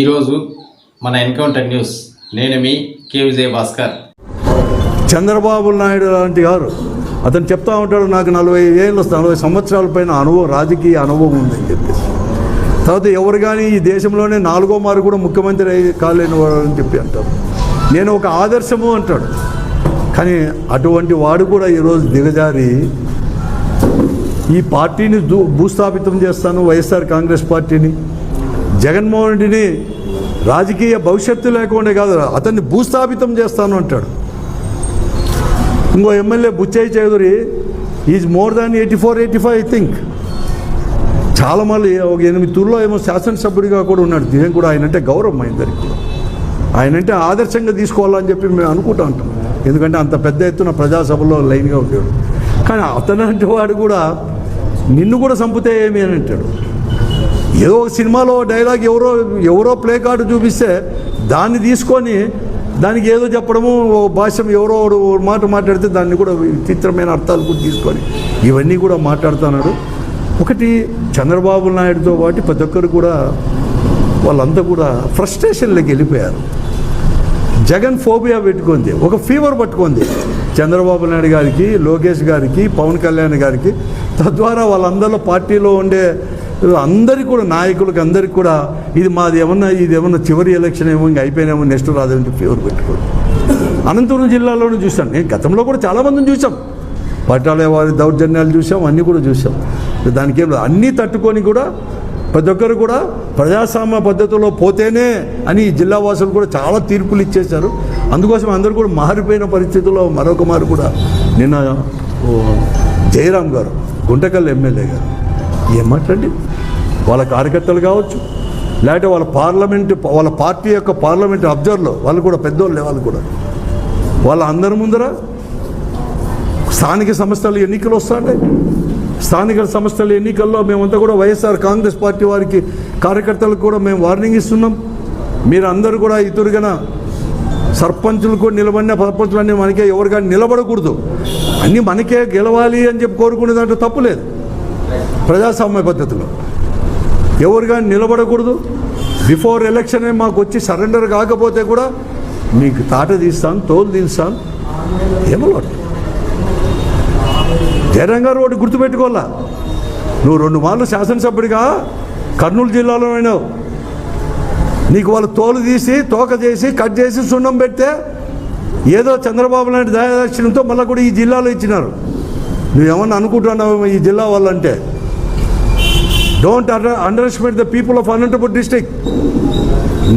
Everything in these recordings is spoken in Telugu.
ఈరోజు మన ఎన్కౌంటర్ న్యూస్. నేను మీ కే విజయ భాస్కర్. చంద్రబాబు నాయుడు లాంటి గారు అతను చెప్తా ఉంటాడు నాకు నలభై ఏళ్ళు నలభై సంవత్సరాల పైన అనుభవం రాజకీయ అనుభవం ఉందని చెప్పేసి. తర్వాత ఎవరు కానీ ఈ దేశంలోనే నాలుగో మారు కూడా ముఖ్యమంత్రి కాలేని వాడు అని చెప్పి అంటారు. నేను ఒక ఆదర్శము అంటాడు. కానీ అటువంటి వాడు కూడా ఈరోజు దిగజారి ఈ పార్టీని భూస్థాపితం చేస్తాను వైఎస్ఆర్ కాంగ్రెస్ పార్టీని. జగన్మోహన్ రెడ్డిని రాజకీయ భవిష్యత్తు లేకుండా కాదు అతన్ని భూస్థాపితం చేస్తాను అంటాడు. ఇంకో MLA Buchaiah Chowdary is more than eighty four eighty five I think చాలా మళ్ళీ ఒక ఎనిమిది తూర్లో ఏమో శాసనసభ్యుడిగా కూడా ఉన్నాడు. దీని కూడా ఆయన అంటే గౌరవం మా ఇద్దరికి. కూడా ఆయన అంటే ఆదర్శంగా తీసుకోవాలని చెప్పి మేము అనుకుంటా ఉంటాం. ఎందుకంటే అంత పెద్ద ఎత్తున ప్రజాసభలో లైన్గా ఉండేవాడు. కానీ అతను అంటే వాడు కూడా నిన్ను కూడా చంపితే ఏమి? అని అంటాడు. ఏదో ఒక సినిమాలో డైలాగ్ ఎవరో ఎవరో ప్లే కార్డు చూపిస్తే దాన్ని తీసుకొని దానికి ఏదో చెప్పడము ఓ భాష్యం ఎవరో ఒకడు మాట మాట్లాడితే దాన్ని కూడా విచిత్రమైన అర్థాలు కూడా తీసుకొని ఇవన్నీ కూడా మాట్లాడుతున్నాడు. ఒకటి చంద్రబాబు నాయుడుతో పాటు ప్రతి ఒక్కరు కూడా వాళ్ళంతా కూడా ఫ్రస్ట్రేషన్లోకి వెళ్ళిపోయారు. జగన్ ఫోబియా పెట్టుకుంది ఒక ఫీవర్ పట్టుకుంది. చంద్రబాబు నాయుడు గారికి లోకేష్ గారికి పవన్ కళ్యాణ్ గారికి తద్వారా వాళ్ళందరిలో పార్టీలో ఉండే అందరికీ కూడా నాయకులకి అందరికీ కూడా ఇది మాది ఏమన్నా ఇది ఏమన్నా చివరి ఎలక్షన్ ఏమో ఇంకా అయిపోయినామో నెక్స్ట్ రాదని ఎవరు పెట్టుకోరు. అనంతపురం జిల్లాలోనే చూశాను నేను గతంలో కూడా చాలామందిని చూసాం పట్టాల వారి దౌర్జన్యాలు చూసాం అన్నీ కూడా చూసాం దానికి ఏం అన్నీ తట్టుకొని కూడా ప్రతి ఒక్కరు కూడా ప్రజాస్వామ్య పద్ధతిలో పోతేనే అని ఈ జిల్లా వాసులు కూడా చాలా తీర్పులు ఇచ్చేశారు. అందుకోసం అందరూ కూడా మారిపోయిన పరిస్థితుల్లో మరొక మారు కూడా నిన్న ఓ జయరాం గారు గుంటకల్ ఎమ్మెల్యే గారు ఏం మాట్లాడి? వాళ్ళ కార్యకర్తలు కావచ్చు లేకపోతే వాళ్ళ పార్లమెంట్ వాళ్ళ పార్టీ యొక్క పార్లమెంట్ అబ్జర్వర్లు వాళ్ళు కూడా పెద్దోళ్ళే వాళ్ళు కూడా. వాళ్ళ అందరి ముందర స్థానిక సంస్థలు ఎన్నికలు వస్తాయి స్థానిక సంస్థల ఎన్నికల్లో మేమంతా కూడా వైఎస్ఆర్ కాంగ్రెస్ పార్టీ వారికి కార్యకర్తలకు కూడా మేము వార్నింగ్ ఇస్తున్నాం. మీరు అందరూ కూడా ఇతరుగా సర్పంచులు కూడా నిలబడిన సర్పంచులు అన్నీ మనకే ఎవరు కానీ నిలబడకూడదు. అన్నీ మనకే గెలవాలి అని చెప్పి కోరుకునే దాంట్లో తప్పు లేదు. ప్రజాస్వామ్య పద్ధతిలో. ఎవరు కానీ నిలబడకూడదు. బిఫోర్ ఎలక్షనే మాకు వచ్చి సరెండర్ కాకపోతే కూడా మీకు తాట తీస్తాను తోలు తీస్తాను. ఏమో జయరాం గారు ఒకటి గుర్తుపెట్టుకోవాలా? నువ్వు రెండు మార్లు శాసనసభ్యుడిగా కర్నూలు జిల్లాలో అయినావు. నీకు వాళ్ళు తోలు తీసి తోక చేసి కట్ చేసి సున్నం పెడితే ఏదో చంద్రబాబు నాయుడు దయాదక్షిణంతో మళ్ళీ కూడా ఈ జిల్లాలో ఇచ్చినారు. నువ్వేమన్నా అనుకుంటున్నావు ఈ జిల్లా వాళ్ళంటే? Don't underestimate the people of Anantapur district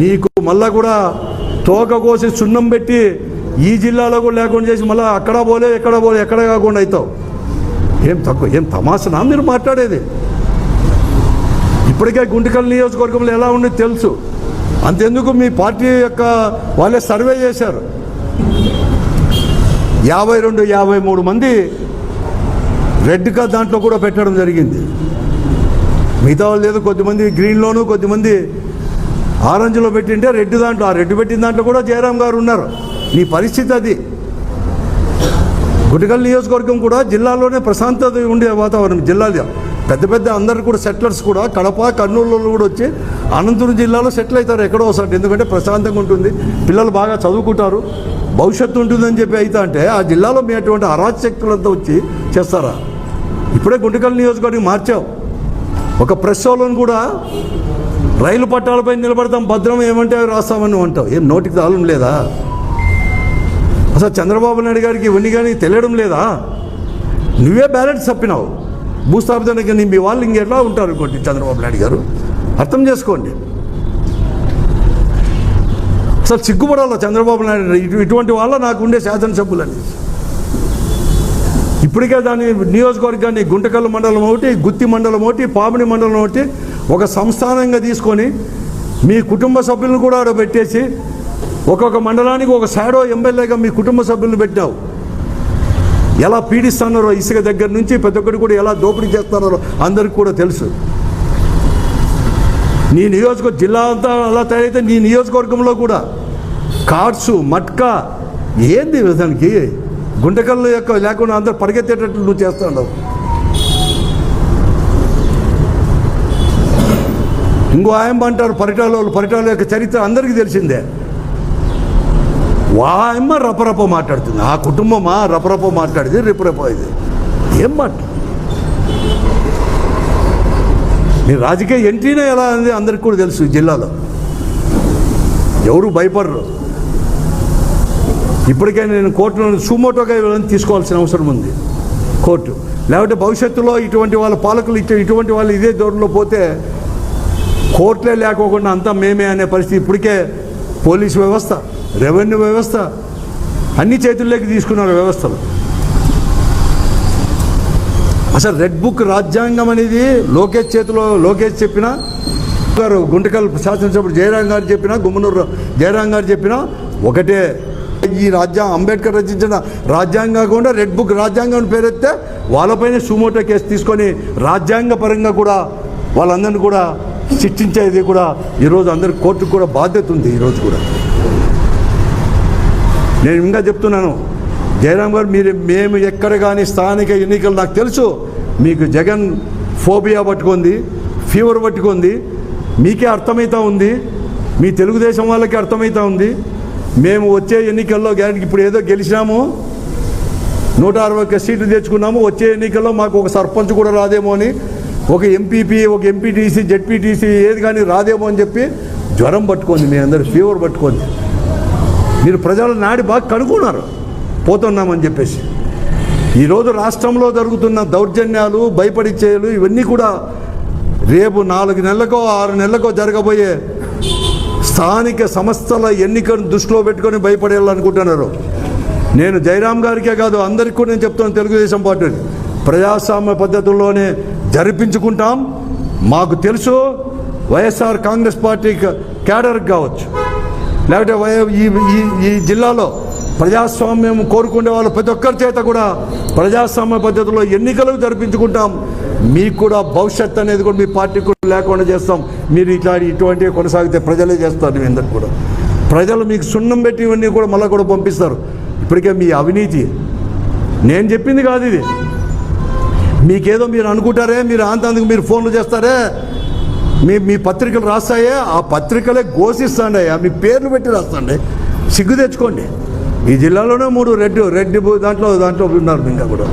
నీకు మళ్ళా కూడా తోక కోసి సున్నం పెట్టి ఈ జిల్లాలో కూడా లేకుండా చేసి మళ్ళీ అక్కడ పోలే ఎక్కడ పోలే ఎక్కడ కాకుండా అవుతావు. ఏం తక్కువ ఏం తమాసనా మీరు మాట్లాడేది? ఇప్పటికే గుంటకల్ నియోజకవర్గంలో ఎలా ఉండేది తెలుసు. అంతెందుకు మీ పార్టీ యొక్క వాళ్ళే సర్వే చేశారు. యాభై రెండు యాభై మూడు మంది రెడ్ కా దాంట్లో కూడా పెట్టడం జరిగింది. మిగతా వాళ్ళు లేదు కొద్దిమంది గ్రీన్లోను కొద్దిమంది ఆరెంజ్లో పెట్టింటే రెడ్ దాంట్లో ఆ రెడ్ పెట్టిన దాంట్లో కూడా జయరాం గారు ఉన్నారు. నీ పరిస్థితి అది. గుటికల్ నియోజకవర్గం కూడా జిల్లాలోనే ప్రశాంతత ఉండే వాతావరణం జిల్లాలో. పెద్ద పెద్ద అందరు కూడా సెటిలర్స్ కూడా కడప కర్నూలులో కూడా వచ్చి అనంతపురం జిల్లాలో సెటిల్ అవుతారు ఎక్కడో ఒకసారి. ఎందుకంటే ప్రశాంతంగా ఉంటుంది పిల్లలు బాగా చదువుకుంటారు భవిష్యత్తు ఉంటుందని చెప్పి అయితే అంటే ఆ జిల్లాలో మీ అటువంటి అరాచక్తులంతా వచ్చి చేస్తారా? ఇప్పుడే గుంటకల్ నియోజకవర్గం మార్చావు. ఒక ప్రెస్ వాళ్ళని కూడా రైలు పట్టాలపై నిలబడతాం భద్రం ఏమంటే అవి రాస్తామని అంటావు. ఏం నోటికి తాళం లేదా? అసలు చంద్రబాబు నాయుడు గారికి ఇవన్నీ కానీ తెలియడం లేదా? నువ్వే బ్యాలెన్స్ తప్పినావు భూస్థాపితానికి నీ మీ వాళ్ళు ఇంకెట్లా ఉంటారు అనుకోండి చంద్రబాబు నాయుడు గారు? అర్థం చేసుకోండి. అసలు సిగ్గుపడాలా చంద్రబాబు నాయుడు? ఇటు ఇటువంటి వాళ్ళ నాకు ఉండే శాసనసభ్యులని. ఇప్పటికే దాని నియోజకవర్గాన్ని గుంటకల్లు మండలం ఒకటి గుత్తి మండలం ఒకటి పామిడి మండలం ఒకటి ఒక సంస్థానంగా తీసుకొని మీ కుటుంబ సభ్యులను కూడా ఆడ పెట్టేసి ఒక్కొక్క మండలానికి ఒక షాడో ఎమ్మెల్యేగా మీ కుటుంబ సభ్యులను పెట్టావు ఎలా పీడిస్తున్నారో ఇసుక దగ్గర నుంచి ప్రతి ఒక్కరు కూడా ఎలా దోపిడీ చేస్తున్నారో అందరికి కూడా తెలుసు. నీ నియోజకవర్గ జిల్లా అంతా అలా తయారైతే నీ నియోజకవర్గంలో కూడా కార్డ్స్ మట్కా ఏంది దానికి? గుంటకల్లు యొక్క లేకుండా అందరు పరిగెత్తేటట్లు నువ్వు చేస్తున్నావు. ఇంకో ఆయన అంటారు పరిటాల వాళ్ళు పరిటాల యొక్క చరిత్ర అందరికీ తెలిసిందే. వాయమ్మ రపరప మాట్లాడుతుంది. ఆ కుటుంబమా రపరప మాట్లాడింది రిపరప ఇది. ఏం మాట మీ రాజకీయ ఎంట్రీనే ఎలా ఉంది? అందరికి కూడా తెలుసు జిల్లాలో. ఎవరు భయపడరు. ఇప్పటికైనా నేను కోర్టులో సుమోటోగా వీళ్ళని తీసుకోవాల్సిన అవసరం ఉంది. కోర్టు. లేకపోతే భవిష్యత్తులో ఇటువంటి వాళ్ళ పాలకులు ఇచ్చే ఇటువంటి వాళ్ళు ఇదే దూరంలో పోతే కోర్టులే లేకోకుండా అంతా మేమే అనే పరిస్థితి ఇప్పటికే పోలీస్ వ్యవస్థ రెవెన్యూ వ్యవస్థ అన్ని చేతుల్లోకి తీసుకున్నారు వ్యవస్థలు. అసలు రెడ్ బుక్ రాజ్యాంగం అనేది లోకేష్ చేతిలో లోకేష్ చెప్పిన గారు గుంటకల్ శాసనసభ్యుడు జయరాం గారు చెప్పిన గుమ్మనూరు జయరాం గారు చెప్పిన ఒకటే. ఈ రాజ్యాంగం అంబేద్కర్ రచించిన రాజ్యాంగం కాకుండా రెడ్ బుక్ రాజ్యాంగం పేరెత్తే వాళ్ళపైన సుమోటో కేసు తీసుకొని రాజ్యాంగ పరంగా కూడా వాళ్ళందరినీ కూడా శిక్షించేది కూడా ఈరోజు అందరి కోర్టుకు కూడా బాధ్యత ఉంది ఈరోజు కూడా. నేను ఇంకా చెప్తున్నాను జయరామ్ గారు మీరు మేము ఎక్కడ కానీ స్థానిక ఎన్నికలు నాకు తెలుసు మీకు జగన్ ఫోబియా పట్టుకుంది ఫీవర్ పట్టుకుంది మీకే అర్థమవుతా ఉంది మీ తెలుగుదేశం వాళ్ళకి అర్థమవుతా ఉంది మేము వచ్చే ఎన్నికల్లో గ్యారెంటీ ఇప్పుడు ఏదో గెలిచినాము నూట అరవై ఒక్క సీట్లు తెచ్చుకున్నాము వచ్చే ఎన్నికల్లో మాకు ఒక సర్పంచ్ కూడా రాదేమో అని ఒక ఎంపీపీ ఒక ఎంపీటీసీ జెడ్పీటీసీ ఏది కానీ రాదేమో అని చెప్పి జ్వరం పట్టుకుంది మీ అందరు ఫీవర్ పట్టుకుంది. మీరు ప్రజల నాడి బాగా కనుక్కున్నారు పోతున్నామని చెప్పేసి. ఈరోజు రాష్ట్రంలో జరుగుతున్న దౌర్జన్యాలు భయపడిచ్చేలు ఇవన్నీ కూడా రేపు నాలుగు నెలలకో ఆరు నెలలకో జరగబోయే స్థానిక సంస్థల ఎన్నికను దృష్టిలో పెట్టుకొని భయపడేయాలనుకుంటున్నారు. నేను జయరాం గారికే కాదు అందరికీ కూడా నేను చెప్తాను తెలుగుదేశం పార్టీని. ప్రజాస్వామ్య పద్ధతుల్లోనే జరిపించుకుంటాం. మాకు తెలుసు వైఎస్ఆర్ కాంగ్రెస్ పార్టీ క్యాడర్ కావచ్చు. లేకపోతే వై- ఈ ఈ ఈ జిల్లాలో ప్రజాస్వామ్యం కోరుకునే వాళ్ళు ప్రతి ఒక్కరి చేత కూడా ప్రజాస్వామ్య పద్ధతిలో ఎన్నికలు జరిపించుకుంటాం. మీకు కూడా భవిష్యత్ అనేది కూడా మీ పార్టీకి కూడా లేకుండా చేస్తాం. మీరు ఇట్లా ఇటువంటివి కొనసాగితే ప్రజలే చేస్తారు మీ అందరికి కూడా. ప్రజలు మీకు సున్నం పెట్టి ఇవన్నీ కూడా మళ్ళీ కూడా పంపిస్తారు. ఇప్పటికే మీ అవినీతి. నేను చెప్పింది కాదు ఇది. మీకేదో మీరు అనుకుంటారే మీరు ఆంతందుకు మీరు ఫోన్లు చేస్తారే? మీ మీ పత్రికలు రాస్తాయే? ఆ పత్రికలే ఘోషిస్తాండి మీ పేర్లు పెట్టి రాస్తాండి సిగ్గు తెచ్చుకోండి. ఈ జిల్లాలోనే మూడు రెడ్ రెడ్ దాంట్లో దాంట్లో ఉన్నారు ఇంకా కూడా.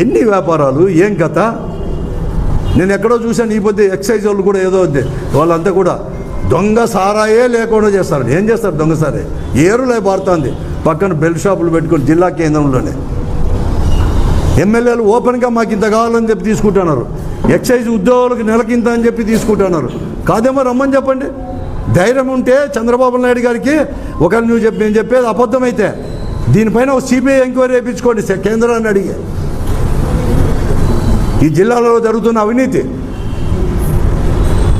ఎన్ని వ్యాపారాలు ఏం కథ? నేను ఎక్కడో చూశాను ఈ పొద్దు ఎక్సైజ్ వాళ్ళు కూడా ఏదో ఉంది. వాళ్ళంతా కూడా దొంగ సారాయే లేకుండా చేస్తారు. ఏం చేస్తారు దొంగ సారే? ఏరులే పారుతుంది. పక్కన బెల్ట్ షాపులు పెట్టుకొని జిల్లా కేంద్రంలోనే. ఎమ్మెల్యేలు ఓపెన్గా మాకు ఇంత కావాలని చెప్పి తీసుకుంటున్నారు. ఎక్సైజ్ ఉద్యోగులకు నెలకింత అని చెప్పి తీసుకుంటున్నారు. కాదేమో రమ్మని చెప్పండి. ధైర్యం ఉంటే చంద్రబాబు నాయుడు గారికి ఒకరు నువ్వు చెప్పి నేను చెప్పేది అబద్ధమైతే దీనిపైన ఒక సిబిఐ ఎంక్వైరీ వేయించుకోండి సే- కేంద్రాన్ని అడిగి. ఈ జిల్లాలో జరుగుతున్న అవినీతి.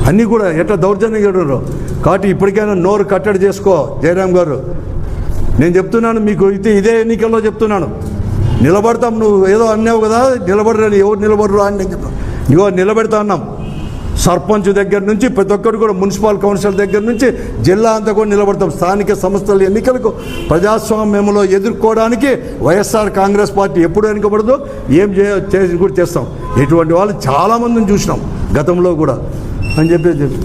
అన్నీ కూడా ఎట్లా దౌర్జన్యం కాబట్టి ఇప్పటికైనా నోరు కట్టడి చేసుకో జయరాం గారు. నేను చెప్తున్నాను మీకు ఇది ఇదే ఎన్నికల్లో చెప్తున్నాను. నిలబడతాం నువ్వు ఏదో అన్నావు కదా నిలబడరని ఎవరు నిలబడరు అని నేను చెప్పాను ఇగో నిలబెడతా అన్నాం. సర్పంచ్ దగ్గర నుంచి ప్రతి ఒక్కరు కూడా మున్సిపల్ కౌన్సిల్ దగ్గర నుంచి జిల్లా అంతా కూడా నిలబడతాం. స్థానిక సంస్థల ఎన్నికలకు ప్రజాస్వామ్యంలో ఎదుర్కోవడానికి వైఎస్ఆర్ కాంగ్రెస్ పార్టీ ఎప్పుడు వెనుకబడదో ఏం చే చేసి కూడా చేస్తాం. ఇటువంటి వాళ్ళు చాలామందిని చూసినాం గతంలో కూడా. అని చెప్పి చెప్పి